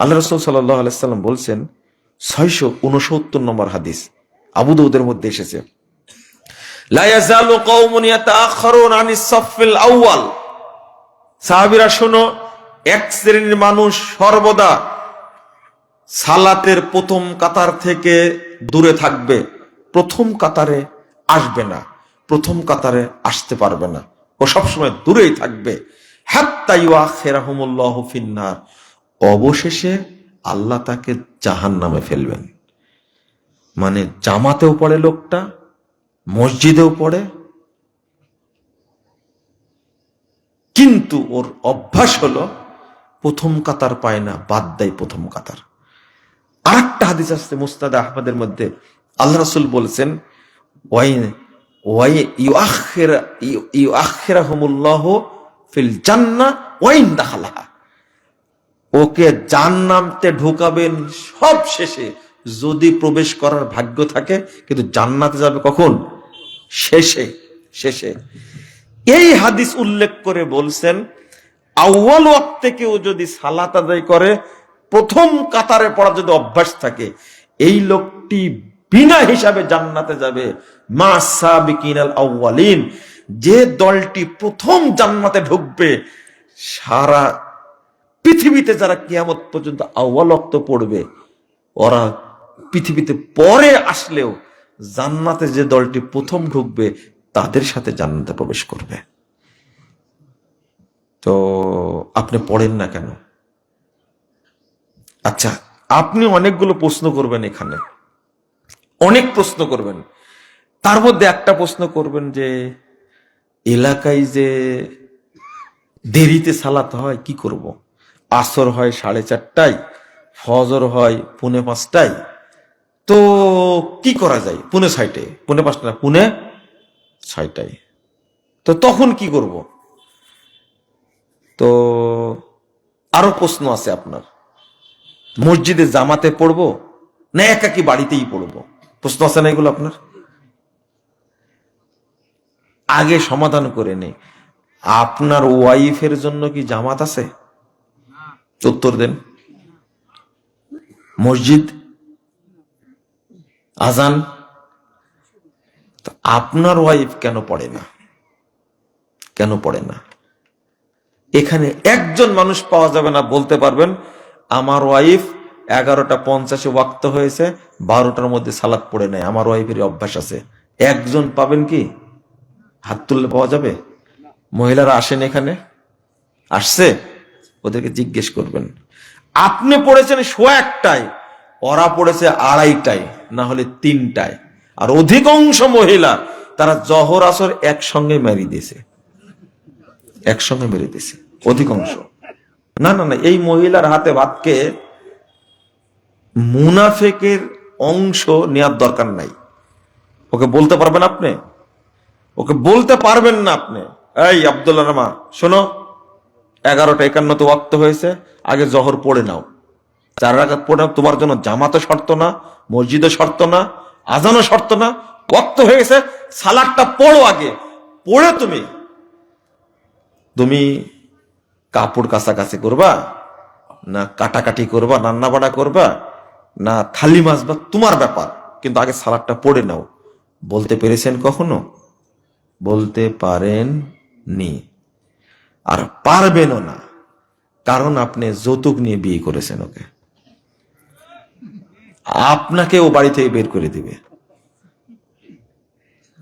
আল্লাহ রসুল সাল্লাহ আলাইসাল্লাম বলছেন, ছয়শো উনসত্তর নম্বর হাদিস আবুদৌদের মধ্যে এসেছে। সাহাবীরা, শোনো, এক শ্রেণির মানুষ সর্বদা সালাতের প্রথম কাতার থেকে দূরে থাকবে। প্রথম কাতারে আসবে না, প্রথম কাতারে আসতে পারবে না। ও সবসময় দূরেই থাকবে। হাত্তা ইউআখিরাহুমুল্লাহু ফিন্নার অবশেষে আল্লাহ তাকে জাহান নামে ফেলবেন। মানে জামাতেও পড়ে লোকটা, মসজিদেও পড়ে। কিন্তু ওর অভ্যাস হলো, প্রথম কাতার পায় না, বাদ দেয় প্রথম কাতার। আরেকটা হাদিস আসছে মুস্তাদ আহমদের মধ্যে। আল্লাহ রসুল বলছেন, ওয়াই ওয়াই ইউআখিরা ইউআখিরাহুমুল্লাহ ফিল জান্নাহ ওয়াইন দাখালাহা। ওকে জান্নামতে ঢোকাবেন সব শেষে। যদি প্রবেশ করার ভাগ্য থাকে, কিন্তু জান্নাতে যাবে কখন? শেষে শেষে। এই হাদিস উল্লেখ করে বলছেন আউ্বাল ওয়াক্তে কেউ যদি সালাত আদায় করে, প্রথম কাতারে পড়া যদি অভ্যাস থাকে, এই লোকটি বিনা হিসাবে জান্নাতে যাবে। মা সাবিকিনাল আউ্বালিন যে দলটি প্রথম জান্নাতে ঢুকবে, সারা পৃথিবীতে যারা কিয়ামত পর্যন্ত আউ্বাল ওয়াক্ত পড়বে, ওরা পৃথিবীতে পরে আসলেও জান্নাতে যে দলটি প্রথম ঢুকবে, তাদের সাথে জান্নাতে প্রবেশ করবে। তো আপনি পড়েন না কেন? আচ্ছা আপনি অনেকগুলো প্রশ্ন করবেন এখানে। অনেক প্রশ্ন করবেন। তার মধ্যে একটা প্রশ্ন করবেন যে, এলাকায় যে দেরিতে সালাত হয়, কি করব। আসর হয় সাড়ে চারটায় ফজর হয় পুনে পাঁচটায়। তো কি করা যায় পুনে ছয়টে পুনে পাঁচটা না, পুনে ছয়টায়। তো তখন কি করব? তো আরও প্রশ্ন আছে আপনার। মসজিদে জামাতে পড়ব না একাকি বাড়িতেই পড়ব? প্রশ্ন আছে না এগুলো আপনার? আগে সমাধান করে নে আপনার ওয়াইফের জন্য কি জামাত আছে? উত্তর দেন। মসজিদ, আজান আপনার ওয়াইফ কেন পড়ে না? কেন পড়ে না? এখানে একজন মানুষ পাওয়া যাবে না, বলতে পারবেন, আমার ওয়াইফ এগারোটা পঞ্চাশে ওয়াক্ত হয়েছে, বারোটার মধ্যে সালাদ পড়ে নেয়, আমার ওয়াইফের অভ্যাস আছে। একজন পাবেন কি? হাত তুললে পাওয়া যাবে? মহিলারা আসেন এখানে? আসছে? ওদেরকে জিজ্ঞেস করবেন। আপনি পড়েছেন সোয়া একটায়, ওরা পড়েছে আড়াইটায়, না হলে তিনটায়। আর অধিকাংশ মহিলা, তারা জহর আসর একসঙ্গে মেরি দিয়েছে। একসঙ্গে মেরে দিয়েছে, অধিকাংশ। না না না, এই মহিলার হাতে ভাতকে মুনাফেকের অংশ নেওয়ার দরকার নাই। ওকে বলতে পারবেন আপনি? ওকে বলতে পারবেন না আপনি। এই আব্দুল্লাহ রমা শোনো। এগারোটা একান্ন তো ওয়াক্ত হয়েছে, আগে জহর পড়ে নাও। চার রাখাত পড়ে নাও, তোমার জন্য জামাতে শর্ত না, মসজিদে শর্ত না, আজানও শর্ত না, ওয়াক্ত হয়ে গেছে সালাদটা পড়ো আগে, পড়ে তুমি। তুমি কাপড় কাছাকাছি করবা, না কাটাকাটি করবা রান্না বাড়া করবা, না থালি মাছবা তোমার ব্যাপার, কিন্তু আগে সালাদটা পড়ে নাও। বলতে পেরেছেন কখনো? বলতে পারেন নি আর পারবেনও না। কারণ আপনি যৌতুক নিয়ে বিয়ে করেছেন ওকে। আপনাকে ও বাড়ি থেকে বের করে দিবে।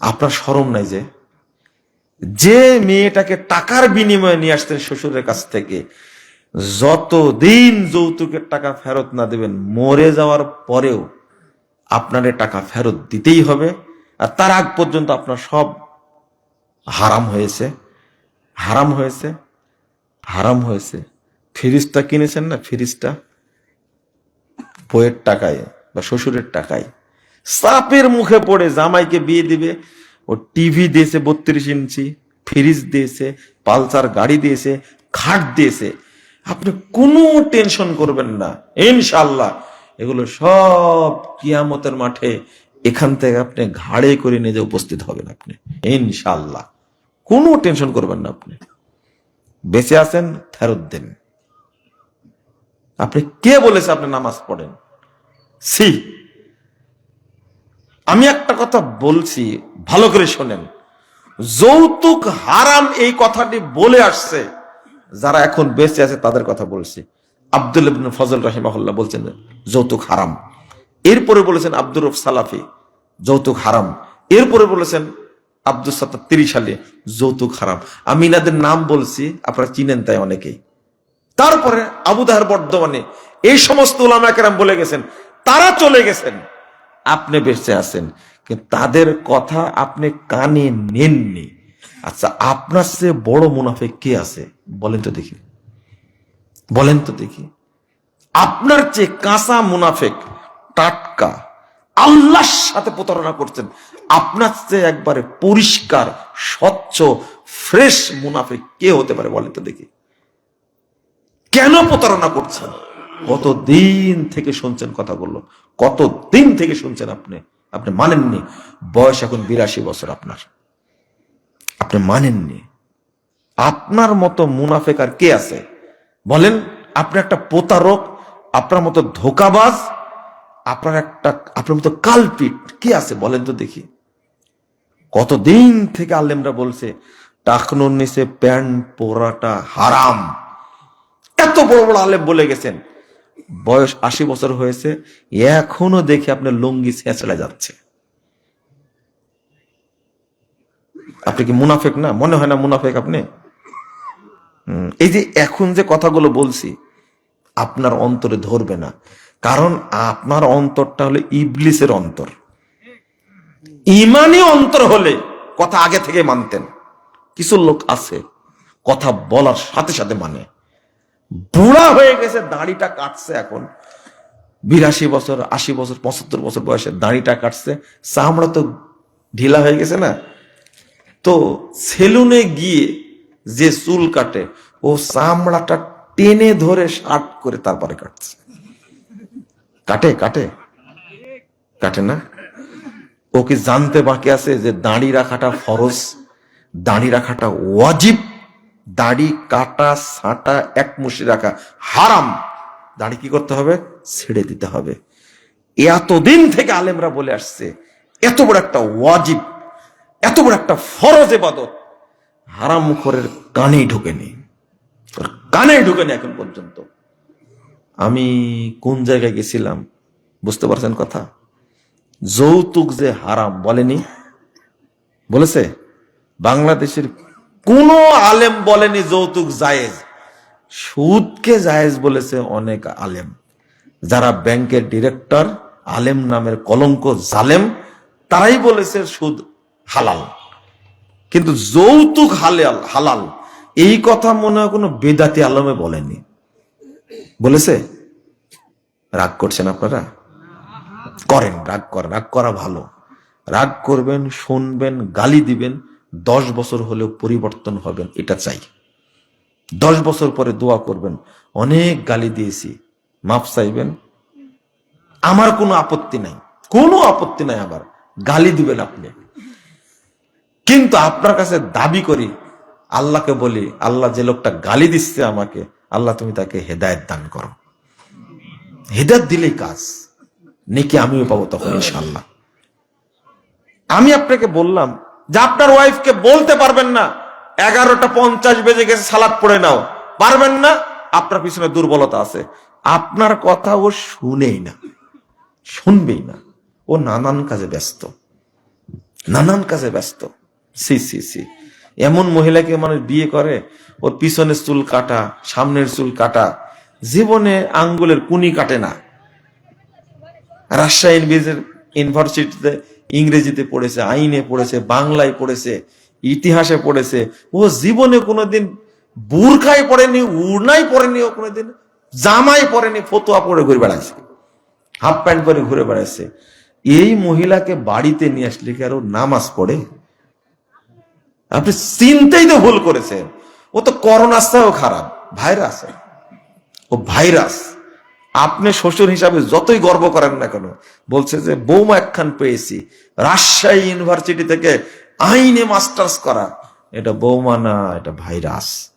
আপনার সরম নাই যে? যে মেয়েটাকে টাকার বিনিময়ে নিয়ে আসতেন শ্বশুরের কাছ থেকে, যতদিন যৌতুকের টাকা ফেরত না দেবেন, মরে যাওয়ার পরেও আপনার টাকা ফেরত দিতেই হবে। আর তার আগ পর্যন্ত আপনার সব হারাম হয়েছে। হারাম হয়েছে হারাম হয়েছে। ফ্রিজটা কিনেছেন না? ফ্রিজটা বইয়ের টাকায় বা শ্বশুরের টাকায়। সাপের মুখে পড়ে জামাইকে বিয়ে দিবে, ও টিভি দিয়েছে বত্রিশ ইঞ্চি, ফ্রিজ দিয়েছে, পালসার গাড়ি দিয়েছে, খাট দিয়েছে। আপনি কোনো টেনশন করবেন না ইনশাল্লাহ এগুলো সব কিয়ামতের মাঠে এখান থেকে আপনি ঘাড়ে করে নিয়ে উপস্থিত হবেন আপনি ইনশাল্লাহ কোনো টেনশন করবেন না আপনি। বেঁচে আছেন, ফেরত দেন। আপনি কে বলেছে আপনি নামাজ পড়েন? সি আমি একটা কথা বলছি, ভালো করে শোনেন। যৌতুক হারাম এই কথাটি বলে আসছে, যারা এখন বেঁচে আছে তাদের কথা বলছি। আব্দুল ফজল রাহিমাহুল্লাহ বলছেন, যৌতুক হারাম। এরপরে বলেছেন আব্দুর সালাফি, যৌতুক হারাম। এরপরে বলেছেন আব্দুল সাত্তার তিরিশ সালে যৌতুক হারাম। আমি ইনাদের নাম বলছি, আপনারা চিনেন তাই অনেকেই। তারপরে আবু দাহার বর্ধমানে এই সমস্ত ওলামা কেরাম বলে গেছেন, তারা চলে গেছেন। আপনি বেঁচে আছেন, কিন্তু তাদের কথা আপনি কানে নেননি। আচ্ছা আপনার চেয়ে বড় মুনাফে কে আছে? বলেন তো দেখি। বলেন তো দেখি। আপনার চেয়ে কাঁচা মুনাফেক টাটকা, আল্লাহর সাথে প্রতারণা করছেন। আপনার চেয়ে একবারে পরিষ্কার, স্বচ্ছ, ফ্রেশ মুনাফে কে হতে পারে বলেন তো দেখি। কেন প্রতারণা করছেন? কত দিন থেকে শুনছেন কথাগুলো কত দিন থেকে শুনছেন আপনি? আপনি মানেননি? বয়স এখন বিরাশি বছর আপনার। আপনি মানেননি? আপনার মতো মুনাফেক আর কে আছে? বলেন, আপনি একটা প্রতারক, আপনার মতো ধোকাবাজ, আপনার একটা, আপনার মতো কালপিট কে আছে বলেন তো দেখি। কতদিন থেকে আলেমরা বলছে, টাকনুর নিচে প্যান্ট পরাটা হারাম। এত বড় বড় আলেম বলে গেছেন। বয়স আশি বছর হয়েছে, এখনও দেখে আপনার লুঙ্গি ছেঁচড়ে যাচ্ছে। আপনি কি মুনাফেক না? মনে হয় না মুনাফেক আপনি? এই যে এখন যে কথাগুলো বলছি, আপনার অন্তরে ধরবে না। কারণ আপনার অন্তরটা হলো ইবলিসের অন্তর। ইমানি অন্তর হলে কথা আগে থেকে মানতেন। কিছু লোক আছে, কথা বলার সাথে সাথে মানে। বুড়া হয়ে গেছে, দাড়িটা কাটছে এখন। বিরাশি বছর, আশি বছর, পঁচাত্তর বছর বয়সে দাড়িটা কাটছে। চামড়া তো ঢিলা হয়ে গেছে না? তো সেলুনে গিয়ে যে চুল কাটে, ও চামড়াটা টেনে ধরে শার্ট করে তারপরে কাটছে। কাটে কাটে? কাটে না? ও কি জানতে বাকি আছে যে দাড়ি রাখাটা ফরজ? দাড়ি রাখাটা ওয়াজিব। দাড়ি, কাটা ছাটা এক মুশি রাখা হারাম। দাড়ি কি করতে হবে? ছেড়ে দিতে হবে। এতদিন থেকে আলেমরা বলে আসছে, এত বড় একটা ওয়াজিব, এত বড় একটা ফরজ এবাদত হারাম মুখরের কানেই ঢুকেনি। কানে ঢুকেনি এখন পর্যন্ত। আমি কোন জায়গায় গেছিলাম? বুঝতে পারছেন কথা? যৌতুক যে হারাম বলেনি? বলেছে? বাংলাদেশের কোন আলেম বলেনি যৌতুক জায়েজ। সুদকে জায়েজ বলেছে অনেক আলেম। যারা ব্যাংকের ডিরেক্টর, আলেম নামের কলঙ্ক জালেম, তারাই বলেছে সুদ হালাল। কিন্তু যৌতুক হালাল হালাল, এই কথা মনে হয় কোনো বেদাতি আলমে বলেনি। বলেছে? রাগ করছেন আপনারা? করেন, রাগ করেন। রাগ করা ভালো। রাগ করবেন, শুনবেন, গালি দিবেন, দশ বছর হলেও পরিবর্তন হবেন, এটা চাই। দশ বছর পরে দোয়া করবেন, অনেক গালি দিয়েছি মাপ চাইবেন। আমার কোনো আপত্তি নাই, কোনো আপত্তি নাই আমার গালি দিবেন আপনি। কিন্তু আপনার কাছে দাবি করি, আল্লাহকে বলি, আল্লাহ যে লোকটা গালি দিচ্ছে আমাকে, আল্লাহ তুমি তাকে হেদায়ত দান করো। হেদায়ত দিলেই কাজ। নেকি আমিও পাবো তখন ইনশাল্লাহ আমি আপনাকে বললাম যে আপনার ওয়াইফকে বলতে পারবেন না, এগারোটা পঞ্চাশ বেজে গেছে, সালাদ পড়ে নাও। পারবেন না? আপনার পিছনে দুর্বলতা আছে। আপনার কথা ও শুনেই না। শুনবেই না। ও নানান কাজে ব্যস্ত। নানান কাজে ব্যস্ত। সি সি সি। এমন মহিলাকে মানুষ বিয়ে করে, ওর পিছনের চুল কাটা, সামনের চুল কাটা। জীবনে আঙ্গুলের কুনি কাটে না। রাজশাহী ইউনিভার্সিটিতে ইংরেজিতে পড়েছে, আইনে পড়েছে, বাংলায় পড়েছে, ইতিহাসে পড়েছে। ও জীবনে কোনোদিন বুরকায় পড়েনি উড়নাই পড়েনি ও কোনোদিন জামাই পড়েনি, ফতুয়া পরে ঘুরে বেড়াচ্ছে হাফ প্যান্ট পরে ঘুরে বেড়াচ্ছে এই মহিলাকে বাড়িতে নিয়ে আসলে কি আর নামাজ পড়ে? আপনি চিন্তাই তো ভুল করেছেন। ও তো করোনার চেয়েও খারাপ, ভাইরাস। ও ভাইরাস। আপনি শ্বশুর হিসাবে যতই গর্ব করেন না কেন, বলছে যে বৌমা একখান পেয়েছি, রাজশাহী ইউনিভার্সিটি থেকে আইনে মাস্টার্স করা। এটা বৌমা না, এটা ভাইরাস।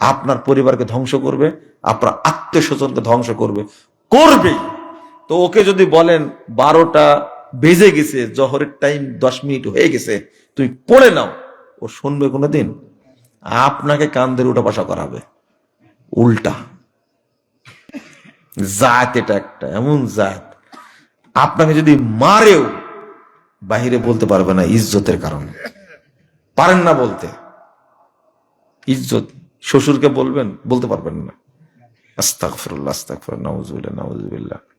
আপনার পরিবারকে ধ্বংস করবে, আপনার আত্মীয় স্বজনকে ধ্বংস করবে। করবেই তো ওকে যদি বলেন, বারোটা বেজে গেছে, জহরের টাইম দশ মিনিট হয়ে গেছে তুমি পড়ে নাও, ও শুনবে কোনোদিন। আপনাকে কান্দের উঠা বসা করাবে। উল্টা। জাত এটা একটা, এমন জাত। আপনাকে যদি মারেও, বাহিরে বলতে পারবে না ইজ্জতের কারণে। পারেন না বলতে। ইজ্জত, শ্বশুরকে বলবেন, বলতে পারবেন না। আস্তাকফরুল্লাহ আস্তাকফর নাউজুল্লাহ নাউজুবিল্লাহ